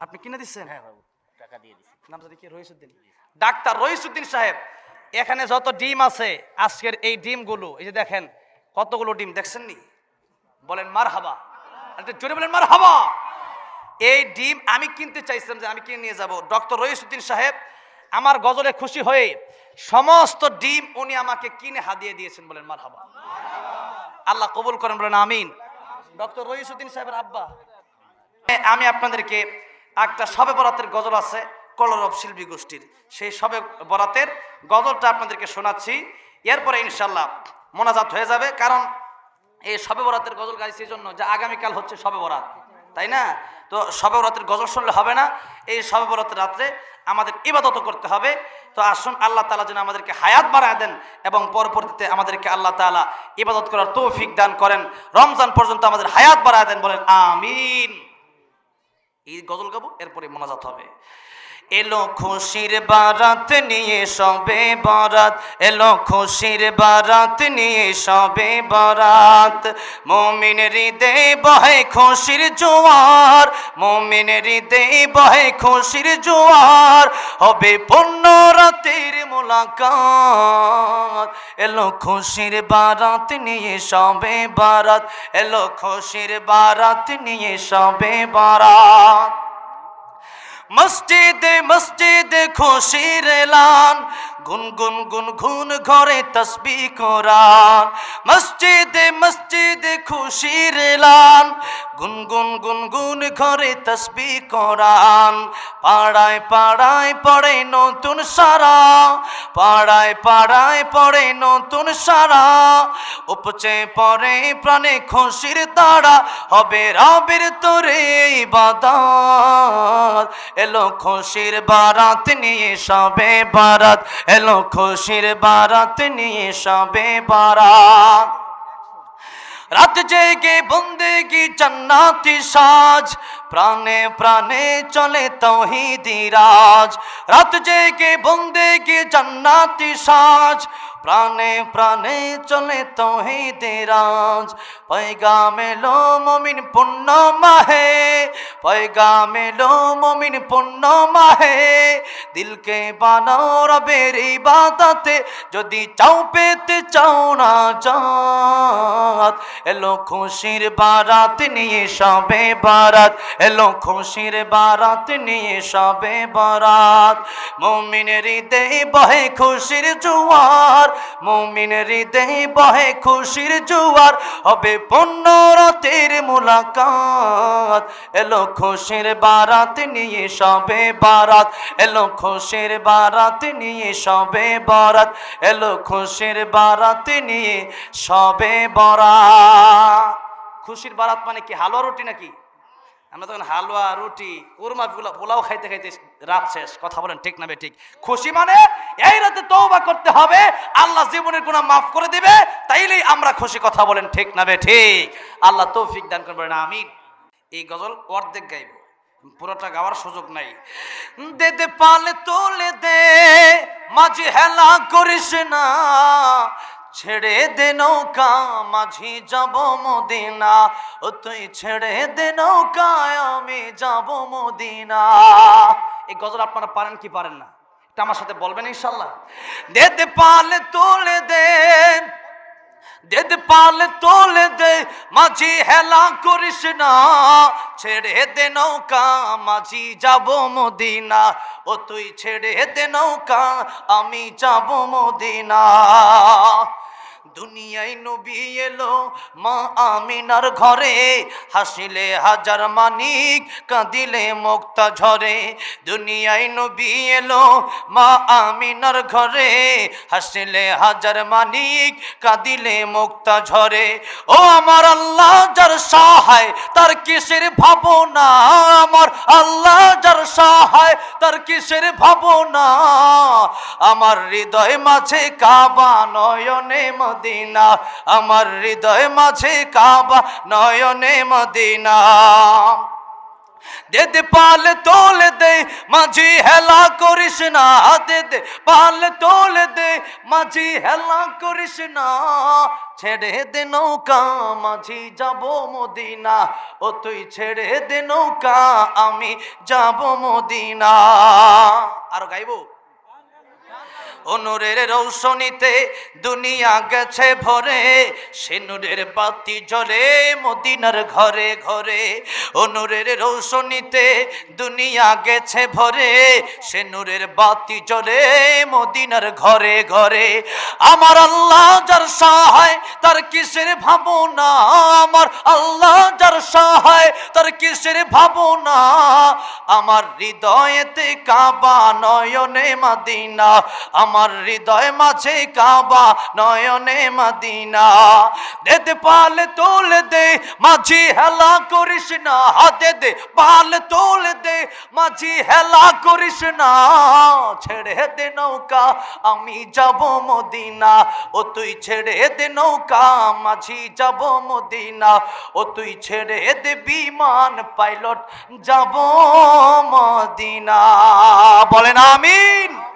আপনি কিনে দিচ্ছেন? হ্যাঁ বাবু টাকা দিয়ে দিছি। নামটা কি? রহিসুদ্দিন। ডাক্তার রহিসুদ্দিন সাহেব এখানে যত ডিম আছে আজকের এই ডিমগুলো এই যে দেখেন কতগুলো ডিম দেখছেন নি বলেন মার হাবা জোরে বলেন মার হাবা এই ডিম আমি কিনতে চাইছিলাম যে আমি কিনে নিয়ে যাব। ডক্টর রহিসুদ্দিন সাহেব আমার গজলে খুশি হয়ে সমস্ত ডিম উনি আমাকে কিনে হাদিয়ে দিয়েছেন বলেন মার হাবা আল্লাহ কবুল করেন বলেন আমিন। ডক্টর রহিসুদ্দিন সাহেবের আব্বা। আমি আপনাদেরকে একটা সবে বরাতের গজল আছে কলরব শিল্পী গোষ্ঠীর। সেই সবে বরাতের গজলটা আপনাদেরকে শোনাচ্ছি। এরপরে ইনশাল্লাহ মোনাজাত হয়ে যাবে, কারণ এই সবে বরাতের গজল গাইছি এই জন্য যে আগামীকাল হচ্ছে সবে বরাত, তাই না? তো সবে বরাতের গজল শুনলে হবে না, এই সবে বরাতের রাত্রে আমাদের ইবাদত করতে হবে। তো আসুন, আল্লাহ তালা যেন আমাদেরকে হায়াত বাড়ায় দেন এবং পরবর্তীতে আমাদেরকে আল্লাহ তালা ইবাদত করার তৌফিক দান করেন। রমজান পর্যন্ত আমাদের হায়াত বাড়ায় দেন বলেন, আমিন। এই গজল গাবো এরপরে মোনাজাত হবে। এলো খুশির বারাত নিয়ে, সবে বারাত। এলো খুশির বারাত নিয়ে, সবে বারাত। মমিন হৃদয়ে বহে খুশির জোয়ার। মমিন হৃদয়ে বহে খুশির জোয়ার। হবে পূর্ণ রাতের মোলাকাত। এলো খুশির বারাত নিয়ে, সবে বারাত। এলো খুশির বারাত নিয়ে, সবে বারাত। মসজিদে মসজিদে খুশির এলান গুন গুন গুন গুন ঘরে তসবি কোরআন। মসজিদে মসজিদে খুশির এলান গুন গুন গুন গুন ঘরে তসবি কোরআন পাড়ায় পাড়ায় পড়ে নতুন সারা। পাড়ায় পাড়ায় পড়ে নতুন সারা। উপচে পড়ে প্রাণে খুশির তারা। হবে রাবের তোরে বাদাত এলো খুশির বারাত নিয়ে সবে বারাত। এলো খুশির বারাত নিয়ে সবে বারাত। রাত জেগে বন্দেগি জান্নাতি সাজ, প্রাণে প্রাণে চলে তৌহিদি রাজ। রাত জেগে বন্দেগি জান্নাতি সাজ, প্রাণে প্রাণে চলে তৌহিদি রাজ। পয়গা মেলো মমিন পুণ্য মাহে পয়গা মেলো মমিন পুণ্য মাহে। দিলকে বানাও রবের ইবাদতে, যদি চাও পেতে চাও না জাত এলো খুশির বারাত নিয়ে সবে বারাত। এলো খুশির বারাত নিয়ে সবে বারাত। মমিনের হৃদয়ে বহে খুশির জোয়ার। মমিনের হৃদয়ে বহে খুশির জোয়ার। হবে পূর্ণ রাতের মুলাকাত। এলো খুশির বারাত নিয়ে সবে বারাত। এলো খুশির বারাত নিয়ে সবে বারাত। এলো খুশির বারাত নিয়ে সবে বরাত। খুশির বারাত মানে কি? হালুয়া রুটি নাকি? আমরা তখন হালুয়া, রুটি, কোরমা পোলা- পোলাও খাইতে খাইতে রাত শেষ। কথা বলেন ঠিক না ঠিক? খুশি মানে এই রাতে তওবা করতে হবে, আল্লাহ জীবনের গুনাহ মাফ করে দিবে, তাইলেই আমরা খুশি। কথা বলেন ঠিক না ঠিক? আল্লাহ তৌফিক দান করবেন আমি এই গজল অর্ধেক গাইব। পুরোটা গাওয়ার সুযোগ নাই। দে দে, পালে, তোলে দে, মাঝে হেলা করিস না। ছেড়ে দে নৌকা, মাঝি যাব মদিনা। ও তুই ছেড়ে দে নৌকায়, আমি যাব মদিনা। এই গজল আপনারা পারেন কি পারেন না? এটা আমার সাথে বলবেন ইনশাল্লাহ দে দে পালে তোলে দে, দেদ পাল তোলে দে, মাঝি হেলা করিস না। ছেড়ে দে নৌকা, মাঝি যাব মদিনা। ও তুই ছেড়ে দে নৌকা, আমি যাব মদিনা। দুনিয়ায় নবী এলো, মা আমিনার ঘরে। হাসিলে হাজার মানিক, কাঁদিলে মুক্তা ঝরে। দুনিয়ায় নবী এলো, মা আমিনার ঘরে। হাসিলে হাজার মানিক, কাঁদিলে মুক্তা ঝরে। ও আমার আল্লাহ যার সহায়, তার কিসের ভাবনা? আমার আল্লাহ যার সহায়, তার কিসের ভাবনা? আমার হৃদয় মাঝে কাবা নয়নে মদিনা, আমার হৃদয় মাঝে কাবা, নয়নে মদিনা। দে পাল তোল দে, মাঝি হেলা করিস না দে পাল তোল দে, মাঝি হেলা করিস না। ছেড়ে দে নৌকা, মাঝি যাব মদিনা, ও তুই ছেড়ে দে নৌকা, আমি যাব মদিনা। আর গাইবো? অনুরের রৌশনীতে দুনিয়া গেছে ভরে সে নূরের বাতি জ্বলে মদিনার ঘরে ঘরে। অনুরের রৌশনীতে দুনিয়া গেছে ভরে সে নূরের বাতি জ্বলে মদিনার ঘরে ঘরে। আমার আল্লাহ যার সহায়, তার কিসের ভাবনা? আমার আল্লাহ যার সহায়, তার কিসের ভাবনা? আমার হৃদয়েতে কাবা নয়নে মাদিনা আমার হৃদয় মাঝে কাবা, নয়নে মাদিনা। দে পাল তোল দে, মাঝি হেলা করিস না। হাতে দে, পাল তোল দে, মাঝি হেলা করিস না। ছেড়ে দে নৌকা, আমি যাব মদিনা। ও তুই ছেড়ে দে নৌকা, মাঝি যাব মদিনা। ও তুই ছেড়ে দে বিমান, পাইলট যাব মদিনা। বলেন আমিন।